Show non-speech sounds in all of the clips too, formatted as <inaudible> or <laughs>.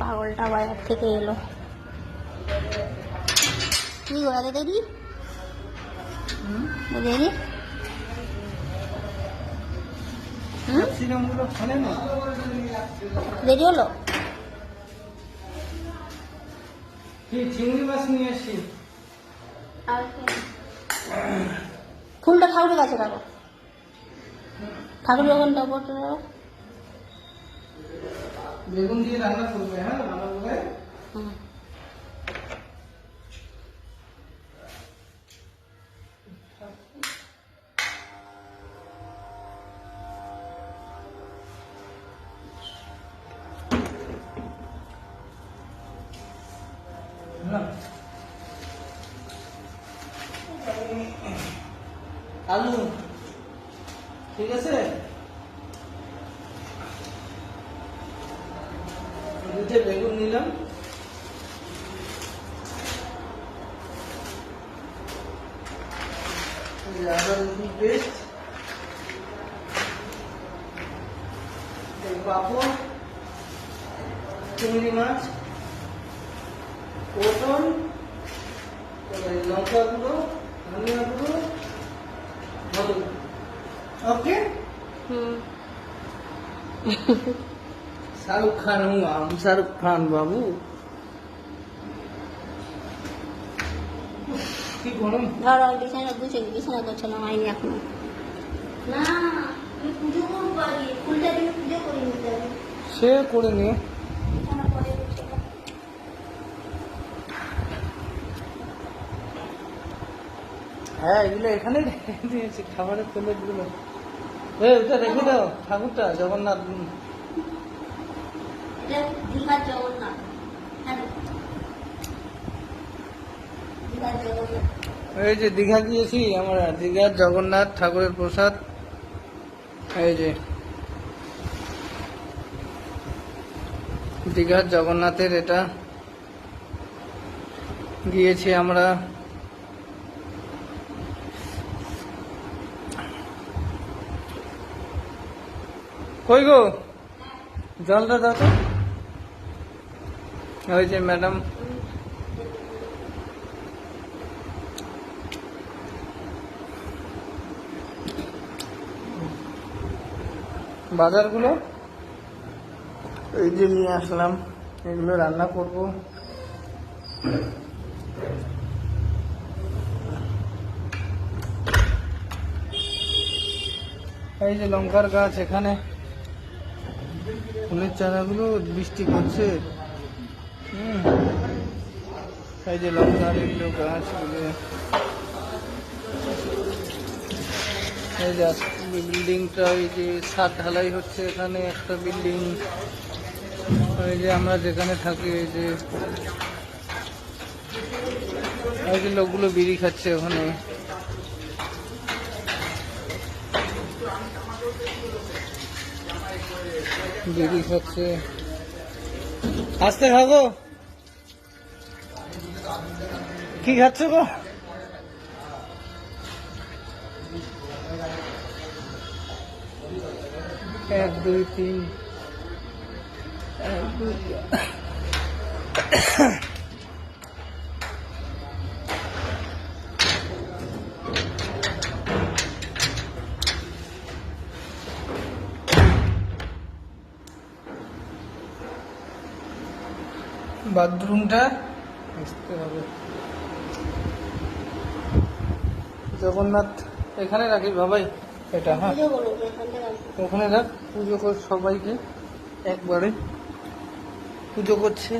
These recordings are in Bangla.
পাগলটা বাজার থেকে এলো। কি গো এত দেরি এত দেরি হলো? ফুলটা ঠাকুরের কাছে রাখো। ঠাকুর যখন দেবো তো বেগুন দিয়ে রান্না করবে হ্যাঁ? রান্না করবে আলু ঠিক আছে? দুটো বেগুন নিলাম। আদা রসুন পেস্ট। পাপড়। চিংড়ি মাছ। পটল। লঙ্কা গুঁড়ো ধনিয়া গুঁড়ো হলুদ। ওকে হুম। <laughs> শাহরুখ খান হুম শাহরুখ খান বাবু। সে করে নিও হ্যাঁ এগুলো এখানে রেখে দিয়েছি খাবারের তেলেরগুলো রেখে দাও ঠাকুরটা জগন্নাথ। এই যে দীঘা গিয়েছি, আমরা দীঘার জগন্নাথ ঠাকুরের প্রসাদ। এই যে দীঘার জগন্নাথের এটা গিয়েছি আমরা। কই গো? জলটা দাও তো। ওই যে ম্যাডাম। বাজারগুলো? এই যে নিয়ে আসলাম এগুলো রান্না করব। এই যে লঙ্কার গাছ এখানে। ফুলের চারাগুলো বৃষ্টি করছে। এই যে লঙ্কার এগুলো গাছগুলো এই যে বিল্ডিংটা, এই যে ছাদ ঢালাই হচ্ছে এখানে একটা বিল্ডিং। এই যে আমরা যেখানে থাকি, এই যে এই যে লোকগুলো বিড়ি খাচ্ছে ওখানে। বিড়ি খাচ্ছে। আসতে খাব কি খাচ্ছ গো? এক দুই তিন। এক দুই বাথরুমটা আসতে হবে। জগন্নাথ এখানে রাখি বাবাই এটা হ্যাঁ। ওখানে রাখ পুজো কর সবাইকে একবারে। পুজো করছে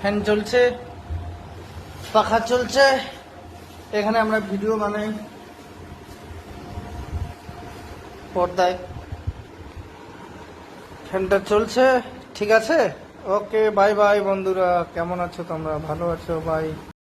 ফ্যান চলছে পাখা চলছে। এখানে আমরা ভিডিও বানাই। পর্দায়। ফ্যানটা চলছে ঠিক আছে? ওকে বাই বাই বন্ধুরা। কেমন আছো তোমরা? ভালো আছো? বাই